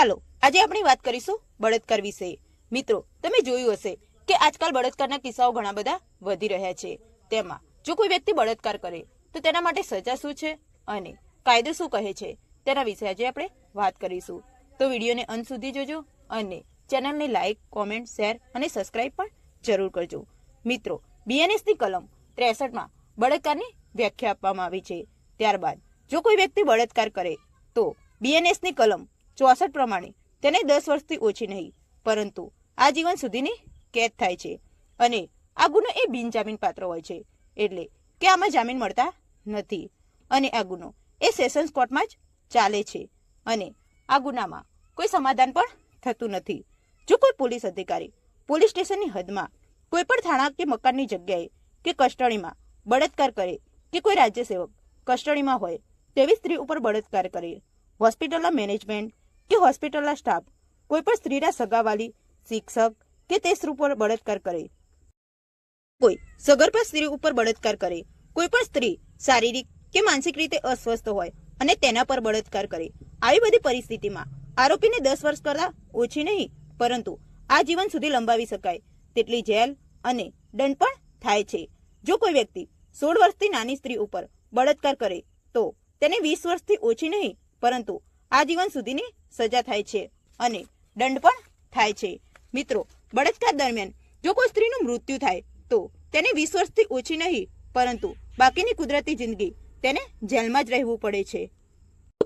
ચાલો આજે આપણે વાત કરીશું બળાત્કાર વિશે. મિત્રો, તમે જોયું હશે કે આજકાલ બળાત્કારના કિસ્સાઓ ઘણા બધા વધી રહ્યા છે. તેમાં, જો કોઈ વ્યક્તિ બળાત્કાર કરે, તો તેના માટે સજા શું છે અને કાયદો શું કહે છે તેના વિશે આજે આપણે વાત કરીશું. તો વિડીયોને અંત સુધી જોજો અને ચેનલને લાઇક કોમેન્ટ, શેર અને સબસ્ક્રાઇબ પણ જરૂર કરજો. મિત્રો, બીએનએસની કલમ ત્રેસઠમાં બળાત્કારની વ્યાખ્યા આપવામાં આવી છે. ત્યારબાદ, જો કોઈ વ્યક્તિ બળાત્કાર કરે, તો બીએનએસની કલમ ચોસઠ પ્રમાણે. તેને દસ વર્ષથી ઓછી નહીં, પરંતુ આજીવન સુધીની કેદ થાય છે. અને આ ગુનો એ બિનજામીન પાત્ર હોય છે, એટલે કે આમાં જામીન મળતા નથી. અને આ ગુનો એ સેશન્સ કોર્ટમાં જ ચાલે છે. અને આ ગુનામાં કોઈ સમાધાન પણ થતું નથી. જો કોઈ પોલીસ અધિકારી પોલીસ સ્ટેશનની હદમાં કોઈ પણ થાણા કે મકાનની જગ્યાએ કે કસ્ટડીમાં બળાત્કાર કરે કે કોઈ રાજ્ય સેવક કસ્ટડીમાં હોય, તેવી સ્ત્રી ઉપર બળાત્કાર કરે, હોસ્પિટલના મેનેજમેન્ટ કે હોસ્પિટલના સ્ટાફ, કોઈ પણ સ્ત્રીના સગાવાલી, શિક્ષક કે તે સ્ત્રી ઉપર બળાત્કાર કરે. કોઈ સગર્ભા સ્ત્રી ઉપર બળાત્કાર કરે. કોઈ પણ સ્ત્રી શારીરિક કે માનસિક રીતે અસ્વસ્થ હોય અને તેના પર બળાત્કાર કરે. આવી બધી પરિસ્થિતિમાં આરોપીને દસ વર્ષ કરતા ઓછી નહીં, પરંતુ આ જીવન સુધી લંબાવી શકાય. તેટલી જેલ અને દંડ પણ થાય છે. જો કોઈ વ્યક્તિ સોળ વર્ષથી નાની સ્ત્રી ઉપર બળાત્કાર કરે, તો તેને વીસ વર્ષથી ઓછી નહીં, પરંતુ આજીવન સુધીની સજા થાય છે અને દંડ પણ થાય છે. મિત્રો, બળાત્કાર દરમિયાન જો કોઈ સ્ત્રીનું મૃત્યુ થાય, તો તેને વીસ વર્ષથી ઓછી નહીં, પરંતુ બાકીની કુદરતી જિંદગી તેને જેલમાં જ રહેવું પડે છે.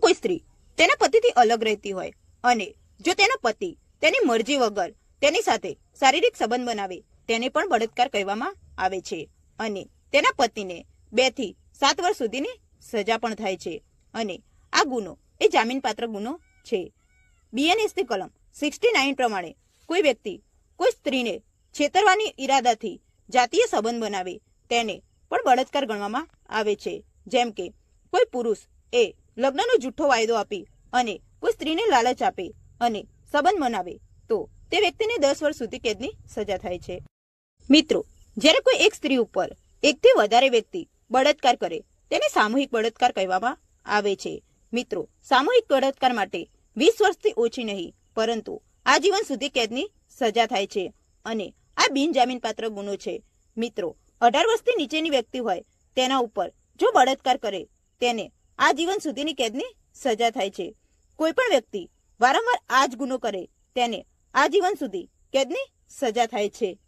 કોઈ સ્ત્રી તેના પતિથી અલગ રહેતી હોય અને જો તેનો પતિ તેની મરજી વગર તેની સાથે શારીરિક સંબંધ બનાવે, તેને પણ બળાત્કાર કહેવામાં આવે છે અને તેના પતિને બેથી સાત વર્ષ સુધીની સજા પણ થાય છે. અને આ ગુનો એ જામીનપાત્ર ગુનો છે. બીએનએસની કલમ સિક્સટી નાઇન પ્રમાણે કોઈ વ્યક્તિ, કોઈ સ્ત્રીને છેતરવાની ઈરાદાથી જાતીય સંબંધ બનાવે તેને પણ બળાત્કાર ગણવામાં આવે છે. જેમ કે, કોઈ પુરુષ એ લગ્નનો જૂઠો વાયદો આપી અને કોઈ સ્ત્રીને લાલચ આપે અને સંબંધ બનાવે તો તે વ્યક્તિને દસ વર્ષ સુધી કેદની સજા થાય છે. મિત્રો, જ્યારે કોઈ એક સ્ત્રી ઉપર એકથી વધારે વ્યક્તિ બળાત્કાર કરે, તેને સામૂહિક બળાત્કાર કહેવામાં આવે છે. મિત્રો, સામૂહિક બળાત્કાર માટે વીસ વર્ષથી ઓછી નહીં, પરંતુ આજીવન સુધી કેદની સજા થાય છે અને આ બિનજામીન પાત્ર ગુનો છે. મિત્રો, અઢાર વર્ષથી નીચેની વ્યક્તિ હોય તેના ઉપર જો બળાત્કાર કરે, તેને આજીવન સુધીની કેદની સજા થાય છે. કોઈ પણ વ્યક્તિ વારંવાર આ જ ગુનો કરે, તેને આજીવન સુધી કેદની સજા થાય છે.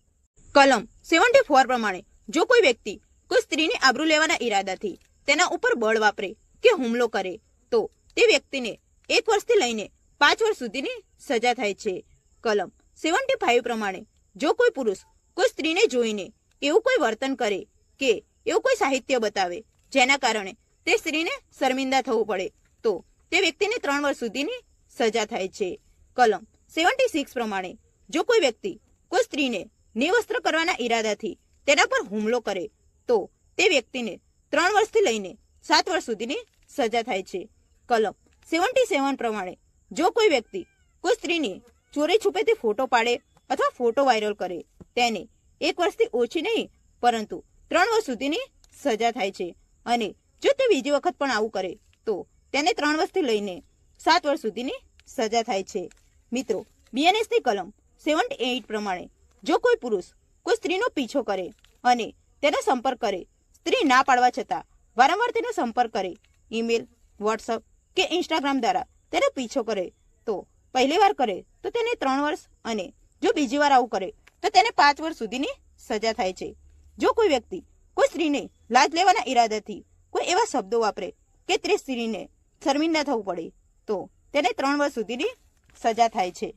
કલમ સેવન્ટી ફોર પ્રમાણે જો કોઈ વ્યક્તિ કોઈ સ્ત્રીની આબરૂ લેવાના ઈરાદાથી તેના ઉપર બળ વાપરે કે હુમલો કરે તો તે વ્યક્તિને એક વર્ષથી લઈને પાંચ વર્ષ સુધીની સજા થાય છે. કલમ સેવન્ટી ફાઇવ પ્રમાણે જો કોઈ પુરુષ કોઈ સ્ત્રીને જોઈને એવું કોઈ વર્તન કરે કે એવું કોઈ સાહિત્ય બતાવે જેના કારણે તે સ્ત્રીને શર્મિંદા થવું પડે, તો તે વ્યક્તિને ત્રણ વર્ષ સુધીની સજા થાય છે. કલમ સેવન્ટી સિક્સ પ્રમાણે જો કોઈ વ્યક્તિ કોઈ સ્ત્રીને નિવસ્ત્ર કરવાના ઈરાદાથી તેના પર હુમલો કરે, તો તે વ્યક્તિને ત્રણ વર્ષથી લઈને સાત વર્ષ સુધીની સજા થાય છે. કલમ સેવન્ટી સેવન પ્રમાણે જો કોઈ વ્યક્તિ કોઈ સ્ત્રીને ચોરી છુપેથી ફોટો પાડે અથવા ફોટો વાયરલ કરે, તેને એક વર્ષથી ઓછી નહીં, પરંતુ ત્રણ વર્ષ સુધીની સજા થાય છે. અને જો તે બીજી વખત પણ આવું કરે, તો તેને ત્રણ વર્ષથી લઈને સાત વર્ષ સુધીની સજા થાય છે. મિત્રો, બીએનએસની કલમ સેવન્ટી એઇટ પ્રમાણે જો કોઈ પુરુષ કોઈ સ્ત્રીનો પીછો કરે અને તેનો સંપર્ક કરે, સ્ત્રી ના પાડવા છતાં વારંવાર તેનો સંપર્ક કરે, ઈમેલ, વોટ્સઅપ કે ઇન્સ્ટાગ્રામ દ્વારા તેનો પીછો કરે, તો પહેલી વાર કરે, તો તેને ત્રણ વર્ષ અને જો બીજી વાર આવું કરે, તો તેને પાંચ વર્ષ સુધીની સજા થાય છે. જો કોઈ વ્યક્તિ કોઈ સ્ત્રીને લાજ લેવાના ઈરાદાથી કોઈ એવા શબ્દો વાપરે કે તે સ્ત્રીને શર્મિંદા થવું પડે, તો તેને ત્રણ વર્ષ સુધીની સજા થાય છે.